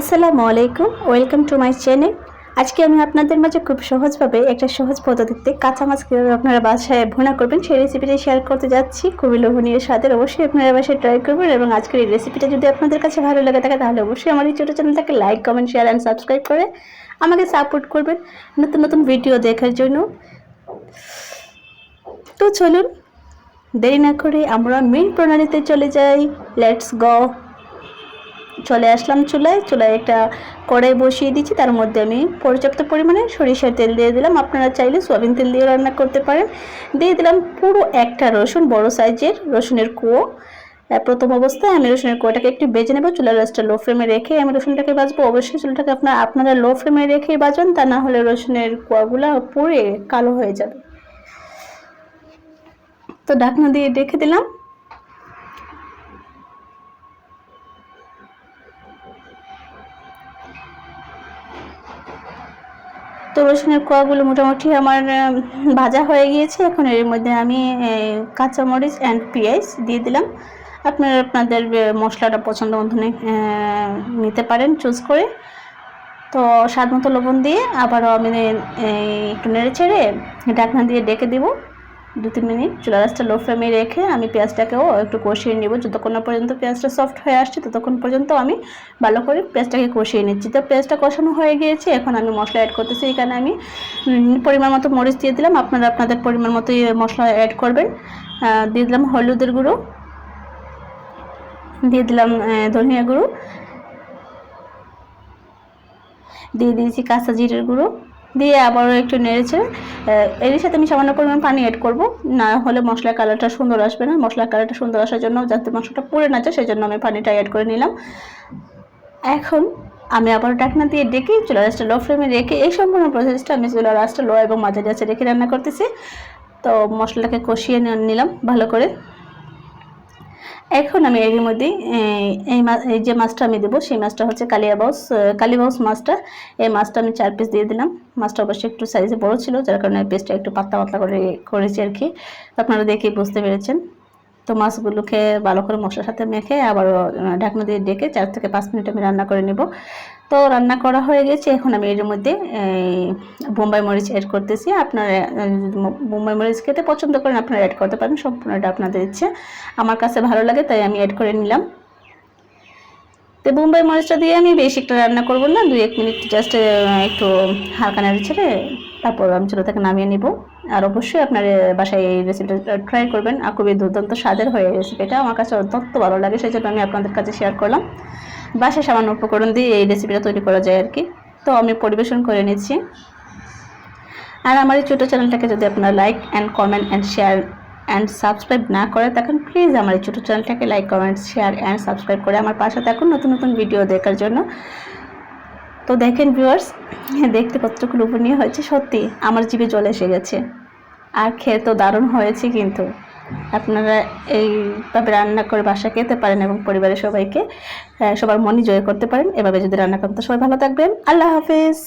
আসসালামু আলাইকুম, welcome to my channel. আজকে আমি আপনাদের মাঝে খুব সহজভাবে একটা সহজ পদ্ধতিতে কাঁচা মাছ কীভাবে আপনারা বাসায় ভুনা করবেন সেই রেসিপিটা শেয়ার করতে যাচ্ছি। খুবই লোভনীয় স্বাদের, অবশ্যই আপনারা বাসায় ট্রাই করবেন এবং আজকের এই রেসিপিটা যদি আপনাদের কাছে ভালো লাগে থাকে, তাহলে অবশ্যই আমার এই ছোটো চ্যানেলটাকে like comment share and subscribe করে আমাকে সাপোর্ট করবেন নতুন নতুন ভিডিও দেখার জন্য। তো চলুন, দেরি না করে আমরা মেন প্রণালীতে চলে যাই। লেটস গো চলে আসলাম চুলায়। চুলায় একটা কড়াই বসিয়ে দিচ্ছি তার মধ্যে আমি পর্যাপ্ত পরিমাণে সরিষার তেল দিয়ে দিলাম। আপনারা চাইলে সোয়াবিন তেল দিয়ে রান্না করতে পারেন। দিয়ে দিলাম পুরো একটা রসুন, বড় সাইজের রসুনের কুয়ো। প্রথম অবস্থায় আমি রসুনের কুয়োটাকে একটু বেজে নেব। চুলার রাসটা লো ফ্লেমে রেখে আমি রসুনটাকে বাজবো অবশ্যই চুলাটাকে আপনার আপনারা লো ফ্লেমে রেখেই বাজন তা না হলে রসুনের কুয়াগুলো পুড়ে কালো হয়ে যাবে। তো ঢাকনা দিয়ে রেখে দিলাম। তো রসুনের কোয়াগুলো মোটামুটি আমার ভাজা হয়ে গিয়েছে। এখন এর মধ্যে আমি কাঁচামরিচ অ্যান্ড পেঁয়াজ দিয়ে দিলাম। আপনারা, আপনাদের মশলাটা পছন্দ মতনে নিতে পারেন চুজ করে। তো স্বাদ মতো লবণ দিয়ে আবারও আমি একটু নেড়ে ছেড়ে ঢাকনা দিয়ে ডেকে দিব। দু তিন মিনিট চুলা রাসটা লো ফ্লেমে রেখে আমি পেঁয়াজটাকেও একটু কষিয়ে নেব। যতক্ষণ না পর্যন্ত পেঁয়াজটা সফট হয়ে আসছে, ততক্ষণ পর্যন্ত আমি ভালো করে পেঁয়াজটাকে কষিয়ে নিচ্ছি। তো পেঁয়াজটা কষানো হয়ে গিয়েছে, এখন আমি মশলা অ্যাড করতেছি। এখানে আমি পরিমাণ মতো মরিচ দিয়ে দিলাম। আপনারা আপনাদের পরিমাণ মতো মশলা অ্যাড করবেন। দিয়ে দিলাম হলুদের গুঁড়ো। দিয়ে দিলাম ধনিয়া গুঁড়ো। দিয়ে দিয়েছি কাঁচা জিরের গুঁড়ো। দিয়ে আবারও একটু নেড়েছে এর সাথে আমি সামান্য পরিমাণ পানি অ্যাড করব। না হলে মশলার কালারটা সুন্দর আসবে না। মশলার কালারটা সুন্দর আসার জন্য যাতে মাংসটা পুড়ে না যায় সেই জন্য আমি পানিটা অ্যাড করে নিলাম। এখন আমি আবার ডাকনা দিয়ে ডেকে চুলা রাসটা লো ফ্লেমে রেখে এই সম্পূর্ণ প্রসেসটা আমি চুলা রাসটা লো এবং মাঝারি আছে রেখে রান্না করতেছি। তো মশলাটাকে কষিয়ে নিলাম ভালো করে। এখন আমি এর মধ্যে এই এই যে মাছটা আমি দেবো, সেই মাছটা হচ্ছে কালিয়াবাউস কালিবাউস মাছটা এই মাছটা আমি চার পিস দিয়ে দিলাম। মাছটা অবশ্যই একটু সাইজে বড় ছিল, যার কারণে পিসটা একটু পাতলা পাতলা করে করেছি আর কি। আপনারা দেখেই বুঝতে পেরেছেন। তো মাছগুলো খেয়ে ভালো করে মশলার সাথে মেখে আবার ঢাকনা দিয়ে ডেকে চার থেকে পাঁচ মিনিট আমি রান্না করে নেব। তো রান্না করা হয়ে গেছে। এখন আমি এর মধ্যে বোম্বাই মরিচ অ্যাড করতেছি। আপনারা বোম্বাই মরিচ খেতে পছন্দ করেন, আপনারা অ্যাড করতে পারেন, সম্পূর্ণটা আপনাদের ইচ্ছে। আমার কাছে ভালো লাগে, তাই আমি অ্যাড করে নিলাম। তো বোম্বাই মরিচটা দিয়ে আমি বেশি একটা রান্না করব না, দুই এক মিনিট জাস্ট একটু হালকা নেড়ে ছেড়ে তারপর আমি চুলো থেকে নামিয়ে নিব। আর অবশ্যই আপনার বাসায় এই রেসিপিটা ট্রাই করবেন। আর খুবই দুর্দান্ত স্বাদের হয়ে রেসিপিটা আমার কাছে অত্যন্ত ভালো লাগে সেই জন্য আমি আপনাদের কাছে শেয়ার করলাম। বাসায় সামান্য উপকরণ দিয়ে এই রেসিপিটা তৈরি করা যায় আর কি। তো আমি পরিবেশন করে নিচ্ছি। আর আমার এই ছোটো চ্যানেলটাকে যদি আপনারা like and comment and share and subscribe না করে থাকেন প্লিজ আমার এই ছোটো চ্যানেলটাকে like comment share and subscribe করে আমার পাশে থাকুন নতুন নতুন ভিডিও দেখার জন্য। তো দেখেন ভিউয়ার্স দেখতে কতটুকু লোভনীয় হয়েছে, সত্যি আমার জিভে জল এসে গেছে। আর খেয়ে তো দারুণ হয়েছে কিন্তু। আপনারা এইভাবে রান্না করে বাসা খেতে পারেন এবং পরিবারের সবাইকে সবার মনই জয় করতে পারেন। এভাবে যদি রান্না করেন তো সবাই ভালো থাকবেন। আল্লাহ হাফিজ।